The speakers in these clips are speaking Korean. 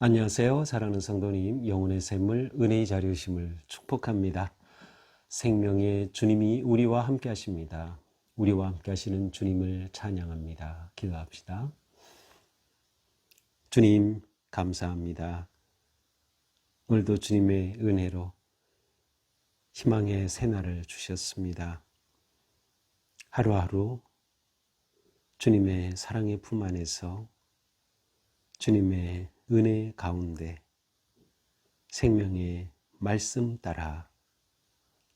안녕하세요. 사랑하는 성도님, 영혼의 샘물, 은혜의 자리이심을 축복합니다. 생명의 주님이 우리와 함께 하십니다. 우리와 함께 하시는 주님을 찬양합니다. 기도합시다. 주님, 감사합니다. 오늘도 주님의 은혜로 희망의 새날을 주셨습니다. 하루하루 주님의 사랑의 품 안에서 주님의 은혜 가운데 생명의 말씀 따라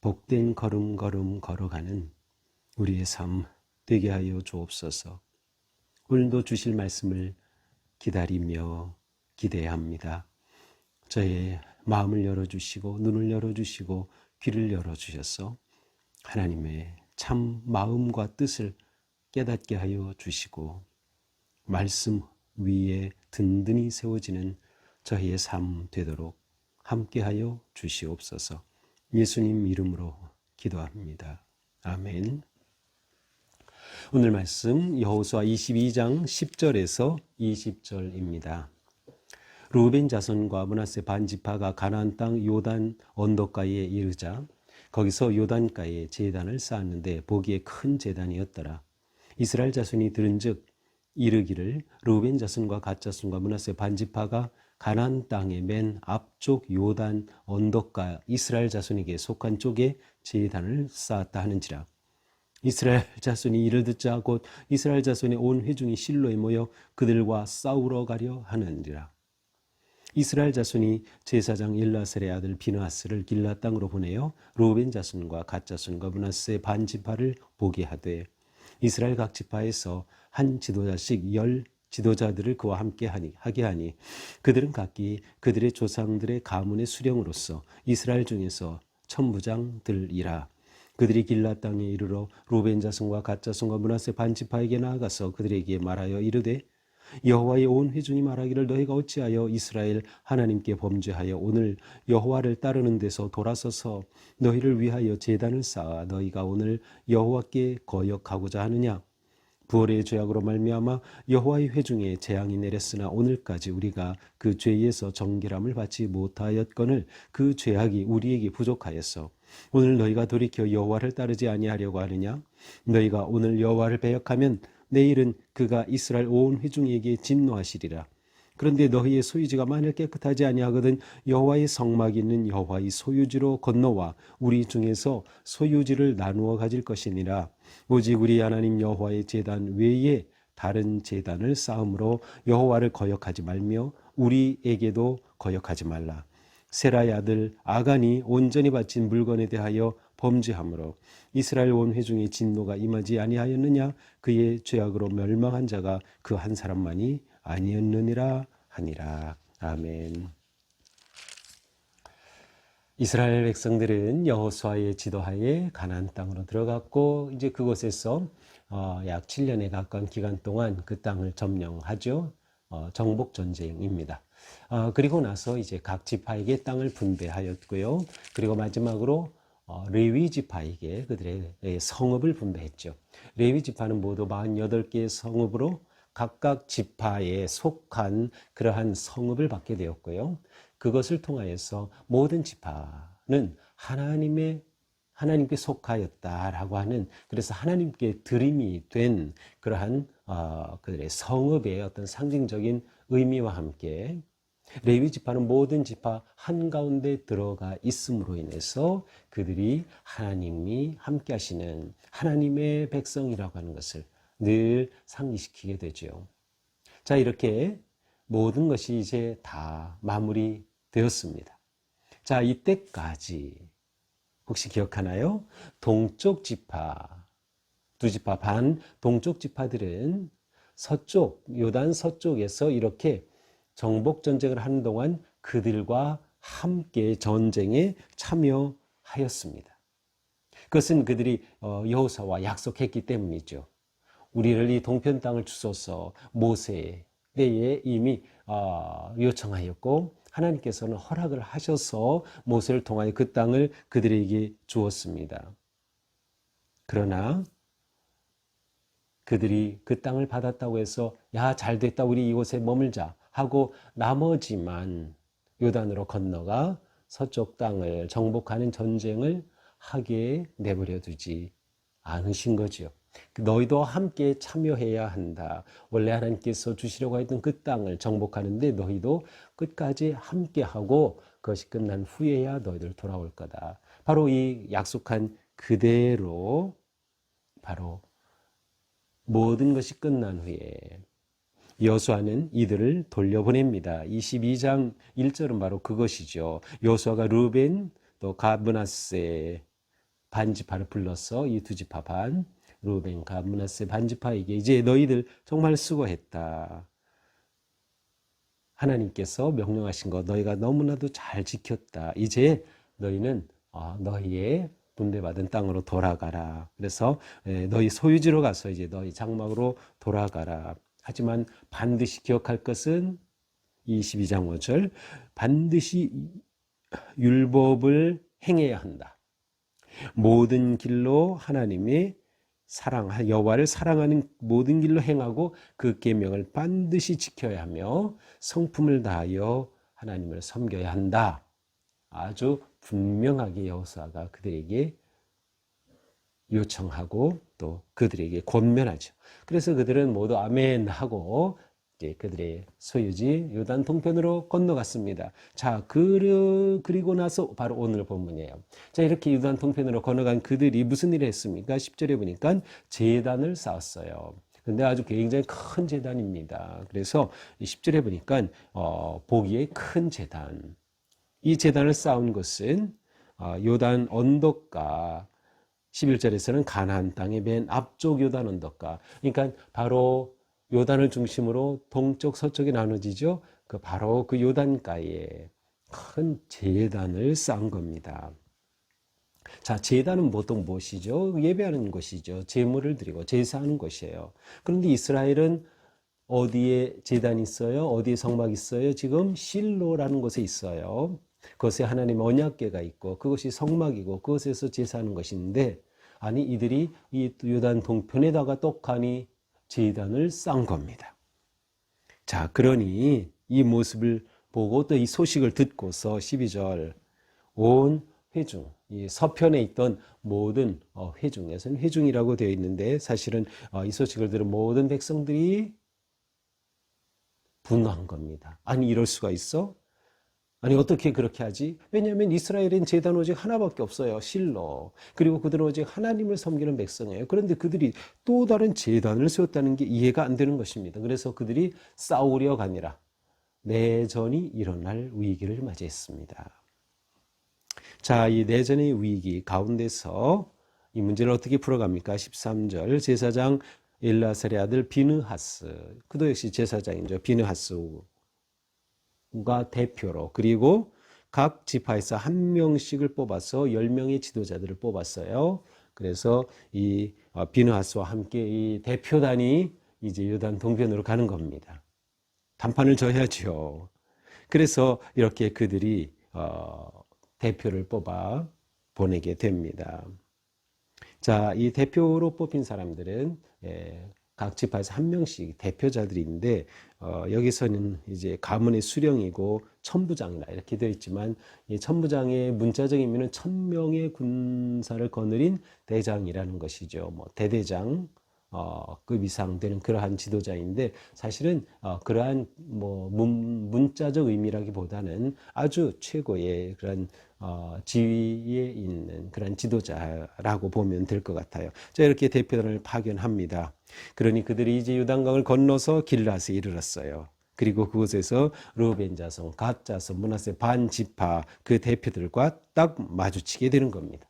복된 걸음걸음 걸어가는 우리의 삶 되게 하여 주옵소서. 오늘도 주실 말씀을 기다리며 기대합니다. 저의 마음을 열어주시고 눈을 열어주시고 귀를 열어주셔서 하나님의 참 마음과 뜻을 깨닫게 하여 주시고 말씀 위에 든든히 세워지는 저희의 삶 되도록 함께하여 주시옵소서. 예수님 이름으로 기도합니다. 아멘. 오늘 말씀 여호수아 22장 10절에서 20절입니다. 루벤 자손과 문하세 반지파가 가나안 땅 요단 언덕가에 이르자 거기서 요단가에 제단을 쌓았는데 보기에 큰 제단이었더라. 이스라엘 자손이 들은즉 이르기를 루벤 자손과 갓 자손과 문하세 반지파가 가나안 땅의 맨 앞쪽 요단 언덕가 이스라엘 자손에게 속한 쪽에 제단을 쌓았다 하는지라 이스라엘 자손이 이를 듣자 곧 이스라엘 자손의 온 회중이 실로에 모여 그들과 싸우러 가려 하는지라 이스라엘 자손이 제사장 일라셀의 아들 비나스를 길라 땅으로 보내어 루벤 자손과 갓 자손과 문하세 반지파를 보게 하되 이스라엘 각 지파에서 한 지도자씩 열 지도자들을 그와 함께 하니, 하게 하니 그들은 각기 그들의 조상들의 가문의 수령으로서 이스라엘 중에서 천부장들이라. 그들이 길라 땅에 이르러 루벤 자손과 갓 자손과 문하세 반지파에게 나아가서 그들에게 말하여 이르되 여호와의 온 회중이 말하기를 너희가 어찌하여 이스라엘 하나님께 범죄하여 오늘 여호와를 따르는 데서 돌아서서 너희를 위하여 제단을 쌓아 너희가 오늘 여호와께 거역하고자 하느냐? 부월의 죄악으로 말미암아 여호와의 회중에 재앙이 내렸으나 오늘까지 우리가 그 죄에서 정결함을 받지 못하였거늘 그 죄악이 우리에게 부족하였어. 오늘 너희가 돌이켜 여호와를 따르지 아니하려고 하느냐? 너희가 오늘 여호와를 배역하면 내일은 그가 이스라엘 온 회중에게 진노하시리라. 그런데 너희의 소유지가 만일 깨끗하지 아니하거든 여호와의 성막이 있는 여호와의 소유지로 건너와 우리 중에서 소유지를 나누어 가질 것이니라. 오직 우리 하나님 여호와의 제단 외에 다른 제단을 쌓음으로 여호와를 거역하지 말며 우리에게도 거역하지 말라. 세라의 아들 아간이 온전히 바친 물건에 대하여 범죄함으로 이스라엘 온 회중의 진노가 임하지 아니하였느냐 그의 죄악으로 멸망한 자가 그 한 사람만이 아니었느니라 하니라 아멘. 이스라엘 백성들은 여호수아의 지도하에 가나안 땅으로 들어갔고 이제 그곳에서 어, 약 7년에 가까운 기간 동안 그 땅을 점령하죠. 어, 정복 전쟁입니다. 어, 그리고 나서 이제 각 지파에게 땅을 분배하였고요. 그리고 마지막으로 어, 레위 지파에게 그들의 성읍을 분배했죠. 레위 지파는 모두 48개의 성읍으로 각각 지파에 속한 그러한 성읍을 받게 되었고요. 그것을 통하여서 모든 지파는 하나님의 하나님께 속하였다라고 하는 그래서 하나님께 드림이 된 그러한 어, 그들의 성읍의 어떤 상징적인 의미와 함께 레위 지파는 모든 지파 한가운데 들어가 있음으로 인해서 그들이 하나님이 함께 하시는 하나님의 백성이라고 하는 것을 늘 상기시키게 되죠. 자, 이렇게 모든 것이 이제 다 마무리되었습니다. 자, 이때까지 혹시 기억하나요? 동쪽 지파, 두 지파 반, 동쪽 지파들은 서쪽, 요단 서쪽에서 이렇게 정복 전쟁을 하는 동안 그들과 함께 전쟁에 참여하였습니다. 그것은 그들이 어, 여호사와 약속했기 때문이죠. 우리를 이 동편 땅을 주소서 모세 때에 이미 어, 요청하였고 하나님께서는 허락을 하셔서 모세를 통하여 그 땅을 그들에게 주었습니다. 그러나 그들이 그 땅을 받았다고 해서 야, 잘 됐다. 우리 이곳에 머물자 하고 나머지만 요단으로 건너가 서쪽 땅을 정복하는 전쟁을 하게 내버려 두지 않으신 거지요. 너희도 함께 참여해야 한다. 원래 하나님께서 주시려고 했던 그 땅을 정복하는데 너희도 끝까지 함께 하고 그것이 끝난 후에야 너희들 돌아올 거다. 바로 이 약속한 그대로 바로 모든 것이 끝난 후에 여수아는 이들을 돌려보냅니다. 22장 1절은 바로 그것이죠. 여수아가 루벤 또 가브나스의 반지파를 불러서 이 두 지파 반 루벤 가브나스 반지파에게 이제 너희들 정말 수고했다. 하나님께서 명령하신 것 너희가 너무나도 잘 지켰다. 이제 너희는 어, 너희의 분배받은 땅으로 돌아가라. 그래서 에, 너희 소유지로 가서 이제 너희 장막으로 돌아가라. 하지만 반드시 기억할 것은 22장 5절 반드시 율법을 행해야 한다. 모든 길로 하나님의 사랑 여호와를 사랑하는 모든 길로 행하고 그 계명을 반드시 지켜야 하며 성품을 다하여 하나님을 섬겨야 한다. 아주 분명하게 여호수아가 그들에게 요청하고 또 그들에게 권면하죠. 그래서 그들은 모두 아멘 하고 그들의 소유지 요단 동편으로 건너갔습니다. 자, 그, 그리고 나서 바로 오늘 본문이에요. 자, 이렇게 요단 동편으로 건너간 그들이 무슨 일을 했습니까? 10절에 보니까 재단을 쌓았어요. 근데 아주 굉장히 큰 재단입니다. 그래서 10절에 보니까 어, 보기에 큰 재단. 이 재단을 쌓은 것은 어, 요단 언덕과 11절에서는 가나안 땅의 맨 앞쪽 요단 언덕가. 그러니까 바로 요단을 중심으로 동쪽 서쪽이 나눠지죠. 그 바로 그 요단가에 큰 재단을 쌓은 겁니다. 자, 재단은 보통 무엇이죠? 예배하는 것이죠. 제물을 드리고 제사하는 것이에요. 그런데 이스라엘은 어디에 재단이 있어요? 어디에 성막이 있어요? 지금 실로라는 곳에 있어요. 그것에 하나님 언약궤가 있고 그것이 성막이고 그것에서 제사하는 것인데 아니 이들이 이 요단 동편에다가 똑하니 제단을 쌓은 겁니다. 자, 그러니 이 모습을 보고 또 이 소식을 듣고서 12절 온 회중, 이 서편에 있던 모든 어, 회중에서는 회중이라고 되어 있는데 사실은 어, 이 소식을 들은 모든 백성들이 분노한 겁니다. 아니 이럴 수가 있어? 아니 어떻게 그렇게 하지? 왜냐하면 이스라엘엔 제단 오직 하나밖에 없어요. 실로. 그리고 그들은 오직 하나님을 섬기는 백성이에요. 그런데 그들이 또 다른 제단을 세웠다는 게 이해가 안 되는 것입니다. 그래서 그들이 싸우려 가니라 내전이 일어날 위기를 맞이했습니다. 자, 이 내전의 위기 가운데서 이 문제를 어떻게 풀어갑니까? 13절 제사장 엘라살의 아들 비느하스 그도 역시 제사장이죠. 비느하스 가 대표로 그리고 각 지파에서 한 명씩을 뽑아서 열명의 지도자들을 뽑았어요. 그래서 이 어, 비느하스와 함께 이 대표단이 이제 요단 동편으로 가는 겁니다. 단판을 져야죠. 그래서 이렇게 그들이 어, 대표를 뽑아 보내게 됩니다. 자, 이 대표로 뽑힌 사람들은 예, 각 지파에서 한 명씩 대표자들인데 어, 여기서는 이제 가문의 수령이고 천부장이라 이렇게 되어 있지만 이 천부장의 문자적인 의미는 천 명의 군사를 거느린 대장이라는 것이죠. 뭐 대대장 어, 급 이상 되는 그러한 지도자인데 사실은 어, 그러한 뭐 문, 문자적 의미라기보다는 아주 최고의 그런 어, 지위에 있는 그런 지도자라고 보면 될 것 같아요. 자 이렇게 대표단을 파견합니다. 그러니 그들이 이제 유단강을 건너서 길라스에 이르렀어요. 그리고 그곳에서 루벤 자손, 갓 자손, 문하세 반 지파 그 대표들과 딱 마주치게 되는 겁니다.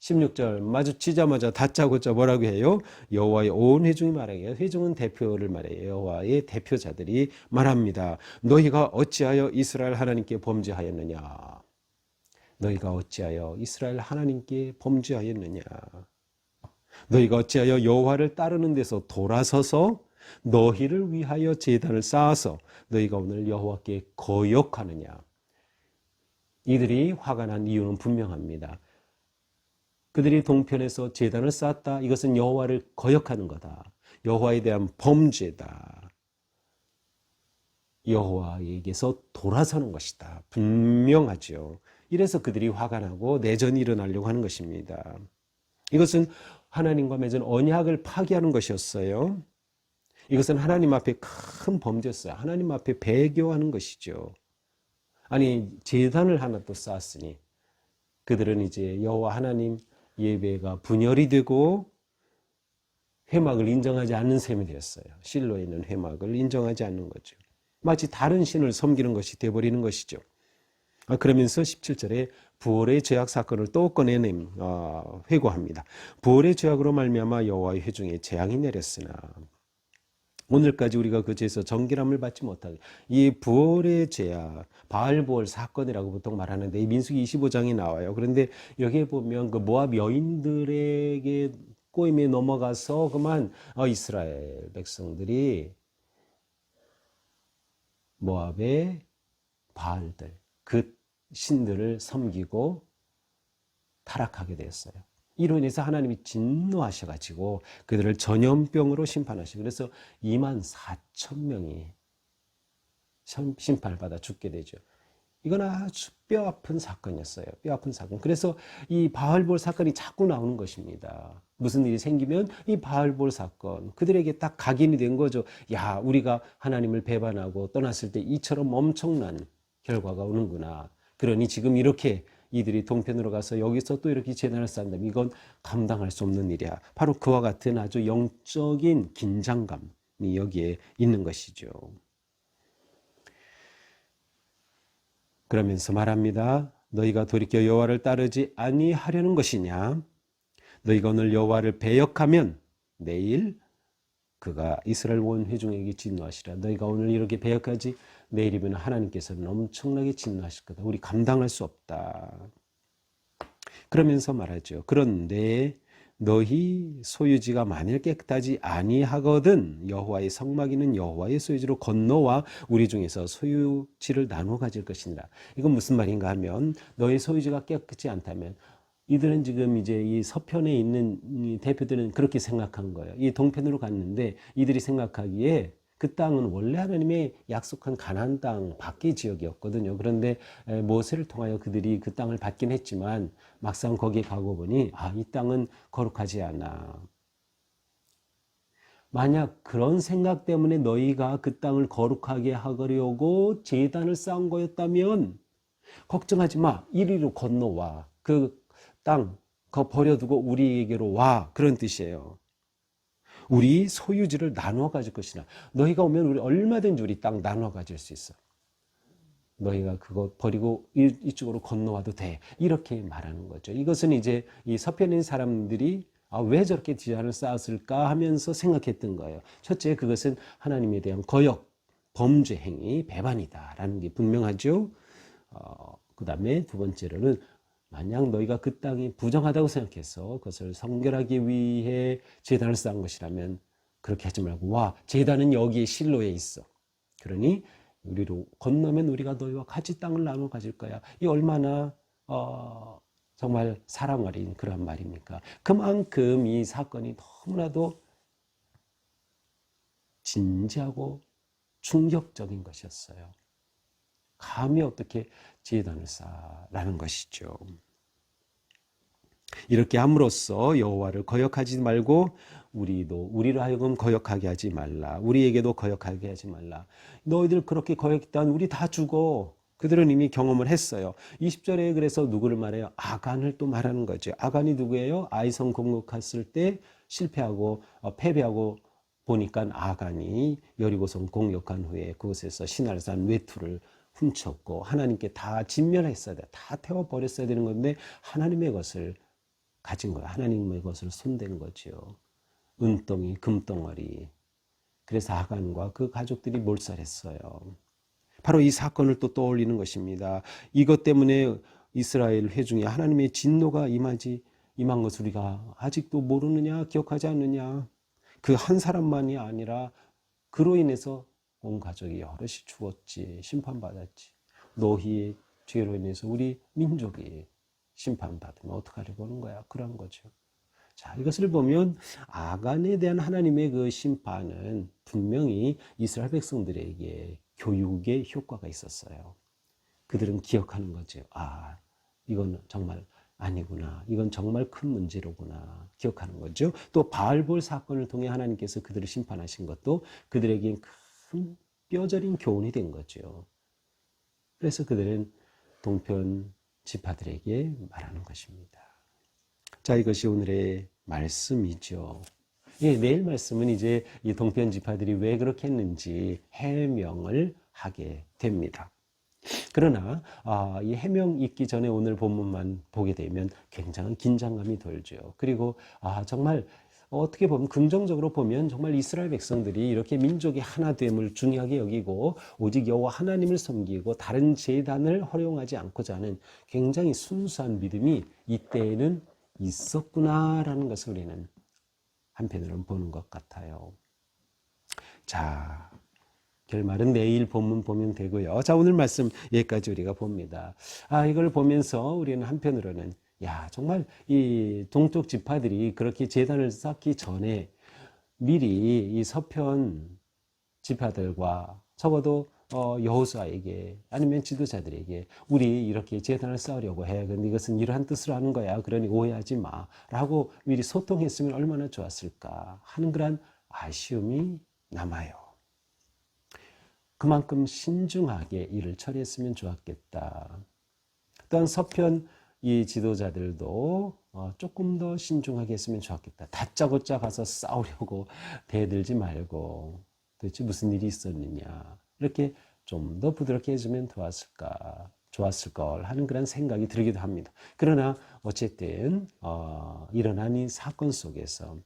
16절 마주치자마자 다짜고짜 뭐라고 해요? 여호와의 온 회중이 말하게요. 회중은 대표를 말해요. 여호와의 대표자들이 말합니다. 너희가 어찌하여 이스라엘 하나님께 범죄하였느냐? 너희가 어찌하여 이스라엘 하나님께 범죄하였느냐? 너희가 어찌하여 여호와를 따르는 데서 돌아서서 너희를 위하여 제단을 쌓아서 너희가 오늘 여호와께 거역하느냐. 이들이 화가 난 이유는 분명합니다. 그들이 동편에서 제단을 쌓았다. 이것은 여호와를 거역하는 거다. 여호와에 대한 범죄다. 여호와에게서 돌아서는 것이다. 분명하죠. 이래서 그들이 화가 나고 내전이 일어나려고 하는 것입니다. 이것은 하나님과 맺은 언약을 파기하는 것이었어요. 이것은 하나님 앞에 큰 범죄였어요. 하나님 앞에 배교하는 것이죠. 아니 재단을 하나 또 쌓았으니 그들은 이제 여호와 하나님 예배가 분열이 되고 회막을 인정하지 않는 셈이 되었어요. 실로에 있는 회막을 인정하지 않는 거죠. 마치 다른 신을 섬기는 것이 되어버리는 것이죠. 아, 그러면서 17절에 부월의 죄악 사건을 또 꺼내는 어, 회고합니다. 부월의 죄악으로 말미암아 여호와의 회중에 재앙이 내렸으나 오늘까지 우리가 그 죄에서 정결함을 받지 못하게 이 부월의 죄악 바알 부월 사건이라고 보통 말하는데 이 민수기 25장이 나와요. 그런데 여기에 보면 그 모압 여인들에게 꼬임에 넘어가서 그만 어, 이스라엘 백성들이 모압의 바알들 그 신들을 섬기고 타락하게 되었어요. 이로 인해서 하나님이 진노하셔가지고 그들을 전염병으로 심판하시고 그래서 2만 4천 명이 심판을 받아 죽게 되죠. 이건 아주 뼈 아픈 사건이었어요. 뼈 아픈 사건. 그래서 이 바알볼 사건이 자꾸 나오는 것입니다. 무슨 일이 생기면 이 바알볼 사건 그들에게 딱 각인이 된 거죠. 야, 우리가 하나님을 배반하고 떠났을 때 이처럼 엄청난 결과가 오는구나. 그러니 지금 이렇게 이들이 동편으로 가서 여기서 또 이렇게 재난을 쌓는다면 이건 감당할 수 없는 일이야. 바로 그와 같은 아주 영적인 긴장감이 여기에 있는 것이죠. 그러면서 말합니다. 너희가 돌이켜 여호와를 따르지 아니하려는 것이냐? 너희가 오늘 여호와를 배역하면 내일 그가 이스라엘 온 회중에게 진노하시라. 너희가 오늘 이렇게 배역하지 내일이면 하나님께서는 엄청나게 진노하실 거다. 우리 감당할 수 없다. 그러면서 말하죠. 그런데 너희 소유지가 만일 깨끗하지 아니하거든 여호와의 성막이는 여호와의 소유지로 건너와 우리 중에서 소유지를 나누어 가질 것이니라. 이건 무슨 말인가 하면 너희 소유지가 깨끗지 않다면 이들은 지금 이제 이 서편에 있는 대표들은 그렇게 생각한 거예요. 이 동편으로 갔는데 이들이 생각하기에 그 땅은 원래 하나님의 약속한 가나안 땅 밖의 지역이었거든요. 그런데 모세를 통하여 그들이 그 땅을 받긴 했지만 막상 거기에 가고 보니 아, 이 땅은 거룩하지 않아. 만약 그런 생각 때문에 너희가 그 땅을 거룩하게 하려고 재단을 쌓은 거였다면 걱정하지 마. 이리로 건너와. 그 땅, 거 버려두고 우리에게로 와. 그런 뜻이에요. 우리 소유지를 나누어 가질 것이나 너희가 오면 우리 얼마든지 우리 땅 나누어 가질 수 있어. 너희가 그거 버리고 이쪽으로 건너와도 돼. 이렇게 말하는 거죠. 이것은 이제 이 서편인 사람들이 아, 왜 저렇게 디자인을 쌓았을까 하면서 생각했던 거예요. 첫째, 그것은 하나님에 대한 거역, 범죄 행위, 배반이다라는 게 분명하죠. 어, 그 다음에 두 번째로는 만약 너희가 그 땅이 부정하다고 생각해서 그것을 성결하기 위해 재단을 쌓은 것이라면 그렇게 하지 말고 와 재단은 여기에 실로에 있어. 그러니 우리로 건너면 우리가 너희와 같이 땅을 나눠 가질 거야. 이 얼마나 어, 정말 사랑 어린 그런 말입니까? 그만큼 이 사건이 너무나도 진지하고 충격적인 것이었어요. 감히 어떻게 재단을 쌓라는 것이죠. 이렇게 함으로써 여호와를 거역하지 말고 우리도 우리를 하여금 거역하게 하지 말라. 우리에게도 거역하게 하지 말라. 너희들 그렇게 거역했다면 우리 다 죽어. 그들은 이미 경험을 했어요. 20절에 그래서 누구를 말해요? 아간을 또 말하는 거죠. 아간이 누구예요? 아이성 공격했을 때 실패하고 어, 패배하고 보니까 아간이 여리고성 공격한 후에 그곳에서 신할산 외투를 훔쳤고 하나님께 다 진멸했어야 돼. 다 태워버렸어야 되는 건데 하나님의 것을 가진 거야. 하나님의 것을 손댄 거죠. 은덩이, 금덩어리. 그래서 아간과 그 가족들이 몰살했어요. 바로 이 사건을 또 떠올리는 것입니다. 이것 때문에 이스라엘 회중에 하나님의 진노가 임하지 임한 것을 우리가 아직도 모르느냐 기억하지 않느냐 그 한 사람만이 아니라 그로 인해서 온 가족이 여럿이 죽었지, 심판받았지. 노희의 죄로 인해서 우리 민족이 심판받으면 어떡하려고 하는 거야? 그런 거죠. 자, 이것을 보면 아간에 대한 하나님의 그 심판은 분명히 이스라엘 백성들에게 교육의 효과가 있었어요. 그들은 기억하는 거죠. 아, 이건 정말 아니구나. 이건 정말 큰 문제로구나. 기억하는 거죠. 또 바알볼 사건을 통해 하나님께서 그들을 심판하신 것도 그들에게 큰 뼈저린 교훈이 된 거죠. 그래서 그들은 동편 지파들에게 말하는 것입니다. 자, 이것이 오늘의 말씀이죠. 예, 내일 말씀은 이제 이 동편 지파들이 왜 그렇게 했는지 해명을 하게 됩니다. 그러나 아, 이 해명 있기 전에 오늘 본문만 보게 되면 굉장한 긴장감이 돌죠. 그리고 아, 정말 어떻게 보면 긍정적으로 보면 정말 이스라엘 백성들이 이렇게 민족이 하나됨을 중요하게 여기고 오직 여호와 하나님을 섬기고 다른 제단을 활용하지 않고자 하는 굉장히 순수한 믿음이 이때에는 있었구나라는 것을 우리는 한편으로는 보는 것 같아요. 자, 결말은 내일 본문 보면 되고요. 자, 오늘 말씀 여기까지 우리가 봅니다. 아, 이걸 보면서 우리는 한편으로는 야, 정말 이 동쪽 지파들이 그렇게 재단을 쌓기 전에 미리 이 서편 지파들과 적어도 어, 여호수아에게 아니면 지도자들에게 우리 이렇게 재단을 쌓으려고 해. 근데 이것은 이러한 뜻으로 하는 거야. 그러니 오해하지 마. 라고 미리 소통했으면 얼마나 좋았을까 하는 그런 아쉬움이 남아요. 그만큼 신중하게 일을 처리했으면 좋았겠다. 또한 서편 이 지도자들도 어, 조금 더 신중하게 했으면 좋았겠다. 다짜고짜 가서 싸우려고 대들지 말고 도대체 무슨 일이 있었느냐. 이렇게 좀 더 부드럽게 해주면 좋았을까. 좋았을 걸 하는 그런 생각이 들기도 합니다. 그러나 어쨌든 어, 일어난 이 사건 속에서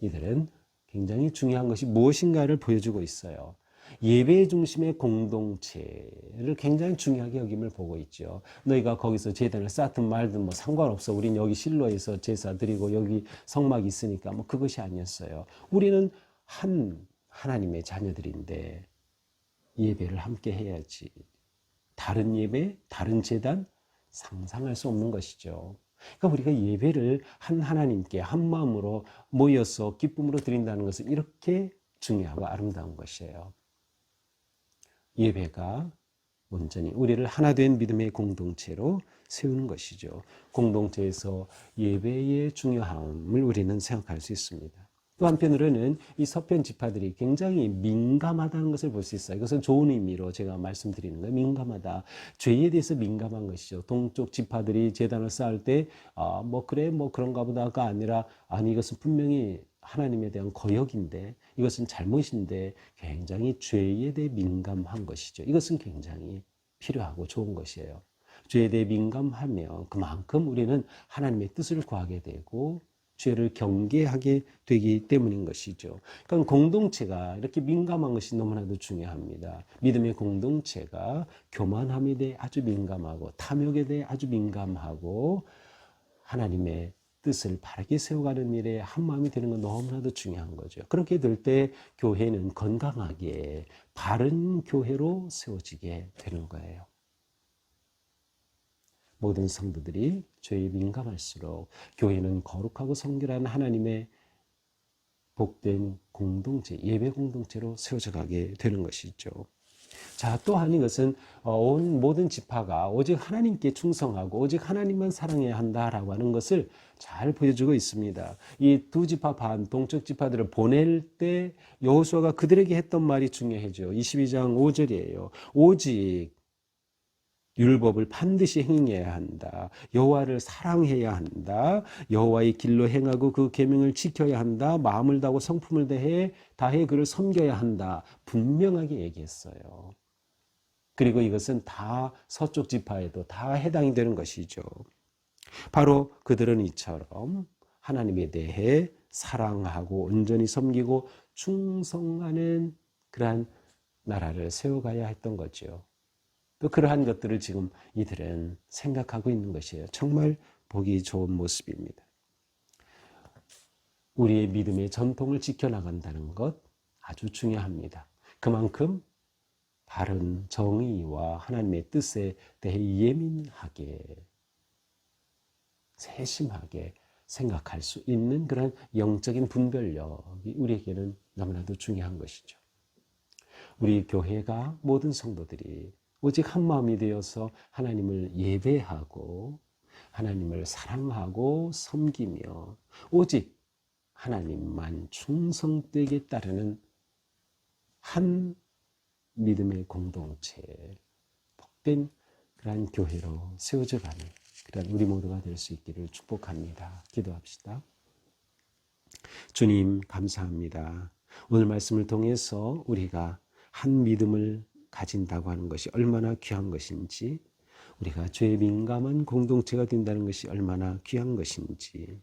이들은 굉장히 중요한 것이 무엇인가를 보여주고 있어요. 예배 중심의 공동체를 굉장히 중요하게 여김을 보고 있죠. 너희가 거기서 제단을 쌓든 말든 뭐 상관없어. 우린 여기 실로에서 제사 드리고 여기 성막이 있으니까 뭐 그것이 아니었어요. 우리는 한 하나님의 자녀들인데 예배를 함께 해야지. 다른 예배, 다른 제단 상상할 수 없는 것이죠. 그러니까 우리가 예배를 한 하나님께 한 마음으로 모여서 기쁨으로 드린다는 것은 이렇게 중요하고 아름다운 것이에요. 예배가 온전히 우리를 하나 된 믿음의 공동체로 세우는 것이죠. 공동체에서 예배의 중요함을 우리는 생각할 수 있습니다. 또 한편으로는 이 서편 지파들이 굉장히 민감하다는 것을 볼 수 있어요. 이것은 좋은 의미로 제가 말씀드리는 거예요. 민감하다. 죄에 대해서 민감한 것이죠. 동쪽 지파들이 재단을 쌓을 때, 아, 뭐, 그래, 뭐 그런가 보다가 아니라, 아니, 이것은 분명히 하나님에 대한 거역인데, 이것은 잘못인데, 굉장히 죄에 대해 민감한 것이죠. 이것은 굉장히 필요하고 좋은 것이에요. 죄에 대해 민감하면 그만큼 우리는 하나님의 뜻을 구하게 되고, 죄를 경계하게 되기 때문인 것이죠. 그러니까 공동체가 이렇게 민감한 것이 너무나도 중요합니다. 믿음의 공동체가 교만함에 대해 아주 민감하고 탐욕에 대해 아주 민감하고 하나님의 뜻을 바르게 세워가는 일에 한 마음이 되는 건 너무나도 중요한 거죠. 그렇게 될 때 교회는 건강하게 바른 교회로 세워지게 되는 거예요. 모든 성도들이 죄에 민감할수록 교회는 거룩하고 성결한 하나님의 복된 공동체, 예배 공동체로 세워져 가게 되는 것이죠. 자, 또한 이것은 어, 온 모든 지파가 오직 하나님께 충성하고 오직 하나님만 사랑해야 한다라고 하는 것을 잘 보여주고 있습니다. 이 두 지파 반, 동쪽 지파들을 보낼 때 여호수아가 그들에게 했던 말이 중요해져. 22장 5절이에요. 오직 율법을 반드시 행해야 한다. 여호와를 사랑해야 한다. 여호와의 길로 행하고 그 계명을 지켜야 한다. 마음을 다하고 성품을 다해 다해 그를 섬겨야 한다. 분명하게 얘기했어요. 그리고 이것은 다 서쪽 지파에도 다 해당이 되는 것이죠. 바로 그들은 이처럼 하나님에 대해 사랑하고 온전히 섬기고 충성하는 그러한 나라를 세워가야 했던 거죠. 또 그러한 것들을 지금 이들은 생각하고 있는 것이에요. 정말 보기 좋은 모습입니다. 우리의 믿음의 전통을 지켜나간다는 것 아주 중요합니다. 그만큼 바른 정의와 하나님의 뜻에 대해 예민하게, 세심하게 생각할 수 있는 그런 영적인 분별력이 우리에게는 너무나도 중요한 것이죠. 우리 교회가 모든 성도들이 오직 한 마음이 되어서 하나님을 예배하고 하나님을 사랑하고 섬기며 오직 하나님만 충성되게 따르는 한 믿음의 공동체, 복된 그러한 교회로 세워져가는 그러한 우리 모두가 될 수 있기를 축복합니다. 기도합시다. 주님, 감사합니다. 오늘 말씀을 통해서 우리가 한 믿음을 가진다고 하는 것이 얼마나 귀한 것인지, 우리가 죄에 민감한 공동체가 된다는 것이 얼마나 귀한 것인지,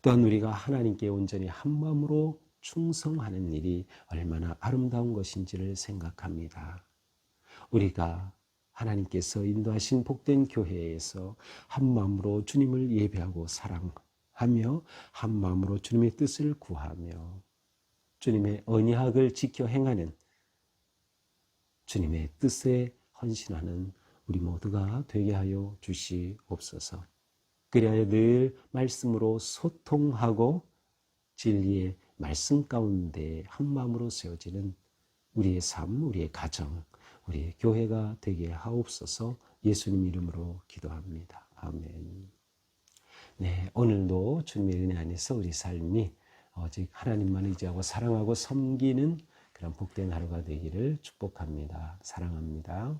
또한 우리가 하나님께 온전히 한 마음으로 충성하는 일이 얼마나 아름다운 것인지를 생각합니다. 우리가 하나님께서 인도하신 복된 교회에서 한 마음으로 주님을 예배하고 사랑하며 한 마음으로 주님의 뜻을 구하며 주님의 언약을 지켜 행하는 주님의 뜻에 헌신하는 우리 모두가 되게 하여 주시옵소서. 그리하여 늘 말씀으로 소통하고 진리의 말씀 가운데 한 마음으로 세워지는 우리의 삶, 우리의 가정, 우리의 교회가 되게 하옵소서 예수님 이름으로 기도합니다. 아멘. 네, 오늘도 주님의 은혜 안에서 우리 삶이 오직 하나님만 의지하고 사랑하고 섬기는 그런 복된 하루가 되기를 축복합니다. 사랑합니다.